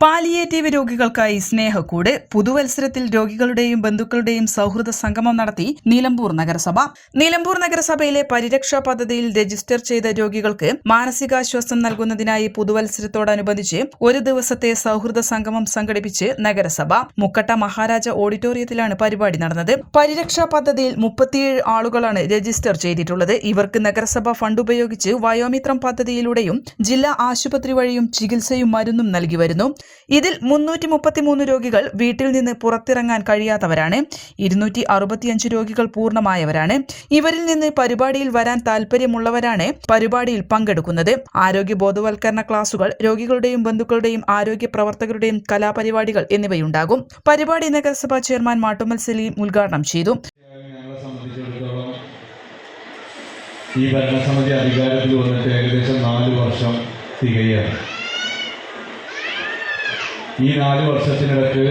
palliative രോഗികൾക്കായി സ്നേഹക്കൂട് പുതുവത്സരത്തിൽ രോഗികളുടെയും ബന്ധുക്കളുടെയും സൗഹൃദ സംഗമം നടത്തി നിലമ്പൂർ നഗരസഭ. നിലമ്പൂർ നഗരസഭയിലെ പരിരക്ഷാ പദ്ധതിയിൽ രജിസ്റ്റർ ചെയ്ത രോഗികൾക്ക് മാനസികാശ്വാസം നൽകുന്നതിനായി പുതുവത്സരത്തോടനുബന്ധിച്ച് ഒരു ദിവസത്തെ സൗഹൃദ സംഗമം സംഘടിപ്പിച്ച് നഗരസഭ. മുക്കട്ട മഹാരാജ ഓഡിറ്റോറിയത്തിലാണ് പരിപാടി നടന്നത്. പരിരക്ഷാ പദ്ധതിയിൽ മുപ്പത്തിയേഴ് ആളുകളാണ് രജിസ്റ്റർ ചെയ്തിട്ടുള്ളത്. ഇവർക്ക് നഗരസഭ ഫണ്ട് ഉപയോഗിച്ച് വയോമിത്രം പദ്ധതിയിലൂടെയും ജില്ലാ ആശുപത്രി വഴിയും ചികിത്സയും മരുന്നും നൽകി വരുന്നു. ഇതിൽ മുന്നൂറ്റി മുപ്പത്തിമൂന്ന് രോഗികൾ വീട്ടിൽ നിന്ന് പുറത്തിറങ്ങാൻ കഴിയാത്തവരാണ്. ഇരുന്നൂറ്റി അറുപത്തിയഞ്ച് രോഗികൾ പൂർണമായവരാണ്. ഇവരിൽ നിന്ന് പരിപാടിയിൽ വരാൻ താൽപര്യമുള്ളവരാണ് പരിപാടിയിൽ പങ്കെടുക്കുന്നത്. ആരോഗ്യ ബോധവൽക്കരണ ക്ലാസുകൾ രോഗികളുടെയും ബന്ധുക്കളുടെയും ആരോഗ്യ പ്രവർത്തകരുടെയും കലാപരിപാടികൾ എന്നിവയുണ്ടാകും. പരിപാടി നഗരസഭാ ചെയർമാൻ മാട്ടുമൽ സലീം ഉദ്ഘാടനം ചെയ്തു. ഈ ഭരണസമിതി അധികാരത്തിൽ വന്നിട്ട് ഏകദേശം നാല് വർഷം തികയാണ്. ഈ നാല് വർഷത്തിനിടക്ക്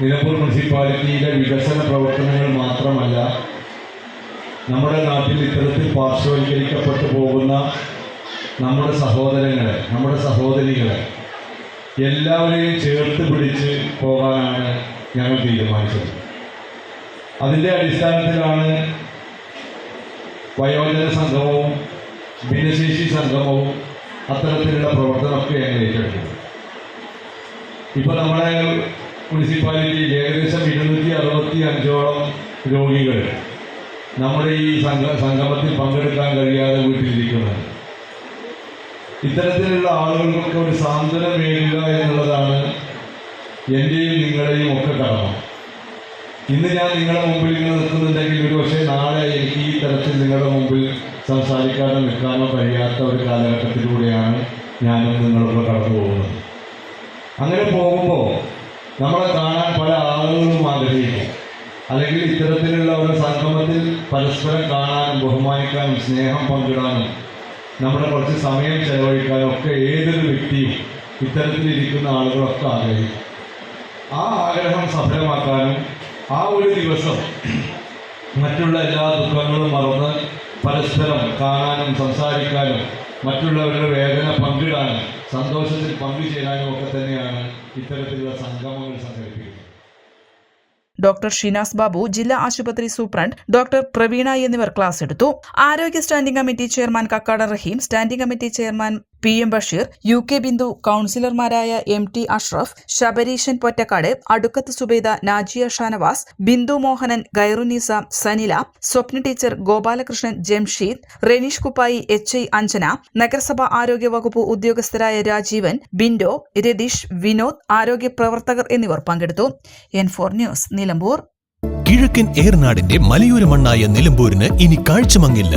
നിലമ്പൂർ മുനിസിപ്പാലിറ്റിയിലെ വികസന പ്രവർത്തനങ്ങൾ മാത്രമല്ല നമ്മുടെ നാട്ടിൽ ഇത്തരത്തിൽ പാർശ്വവൽക്കരിക്കപ്പെട്ടു പോകുന്ന നമ്മുടെ സഹോദരങ്ങളെ നമ്മുടെ സഹോദരികളെ എല്ലാവരെയും ചേർത്ത് പിടിച്ച് പോകാനാണ് ഞങ്ങൾ തീരുമാനിച്ചത്. അതിന്റെ അടിസ്ഥാനത്തിലാണ് വയോജന സംഗമവും ഭിന്നശേഷി സംഗമവും അത്തരത്തിലുള്ള പ്രവർത്തനമൊക്കെ ഞങ്ങൾ ഏറ്റെടുത്തത്. ഇപ്പോൾ നമ്മുടെ മുനിസിപ്പാലിറ്റിയിൽ ഏകദേശം ഇരുന്നൂറ്റി അറുപത്തി അഞ്ചോളം രോഗികൾ നമ്മുടെ ഈ സംഘ സംഗമത്തിൽ പങ്കെടുക്കാൻ കഴിയാതെ വീട്ടിലിരിക്കുന്നത്. ഇത്തരത്തിലുള്ള ആളുകൾക്കൊക്കെ ഒരു സാന്ത്വനം വേണ്ട എന്നുള്ളതാണ് എന്റെയും നിങ്ങളുടെയും ഒക്കെ കടമ. ഇന്ന് ഞാൻ നിങ്ങളുടെ മുമ്പിൽ ഇങ്ങനെ നിൽക്കുന്നുണ്ടെങ്കിൽ ഒരു പക്ഷേ നാളെ എനിക്ക് ഈ തരത്തിൽ നിങ്ങളുടെ മുമ്പിൽ സംസാരിക്കാനോ നിൽക്കാനോ കഴിയാത്ത ഒരു കാലഘട്ടത്തിലൂടെയാണ് ഞാനും നിങ്ങളൊക്കെ കടന്നു പോകുന്നത്. അങ്ങനെ പോകുമ്പോൾ നമ്മളെ കാണാൻ പല ആളുകളും ആഗ്രഹിക്കും. അല്ലെങ്കിൽ ഇത്തരത്തിലുള്ള ഒരു സംഗമത്തിൽ പരസ്പരം കാണാനും ബഹുമാനിക്കാനും സ്നേഹം പങ്കിടാനും നമ്മുടെ കുറച്ച് സമയം ചെലവഴിക്കാനും ഒക്കെ ഏതൊരു വ്യക്തിയും ഇത്തരത്തിലിരിക്കുന്ന ആളുകളൊക്കെ ആഗ്രഹിക്കും. ആ ആഗ്രഹം സഫലമാക്കാനും ആ ഒരു ദിവസം മറ്റുള്ള എല്ലാ ദുഃഖങ്ങളും മറന്ന് പരസ്പരം കാണാനും സംസാരിക്കാനും മറ്റുള്ളവരുടെ വേദന പങ്കിടാനും സന്തോഷത്തിൽ പങ്കുചേരാനും ഒക്കെ തന്നെയാണ് ഇത്തരത്തിലുള്ള സംഗമങ്ങൾ സംഘടിപ്പിക്കുന്നത്. ഡോക്ടർ ഷിനാസ് ബാബു ജില്ലാ ആശുപത്രി സൂപ്രണ്ട് ഡോക്ടർ പ്രവീണ എന്നിവർ ക്ലാസ് എടുത്തു. ആരോഗ്യ standing committee chairman Kakkada Rahim standing committee chairman P M Basheer U K Bindu കൌൺസിലർമാരായ M T Ashraf Shabareeshan Pottakkad Adukkath Subaida Najiya Shanavas Bindu Mohanan Khairunnisa Sanila Swapna teacher Gopalakrishnan Jamsheed Renish Kuppayi H I Anjana നഗരസഭാ ആരോഗ്യ വകുപ്പ് ഉദ്യോഗസ്ഥരായ രാജീവൻ ബിൻഡോ രതീഷ് വിനോദ് ആരോഗ്യ പ്രവർത്തകർ എന്നിവർ പങ്കെടുത്തു. N news Nilambur. കിഴക്കൻ ഏർനാടിന്റെ മലയോര മണ്ണായ നിലമ്പൂരിന് ഇനി കാഴ്ചമങ്ങില്ല.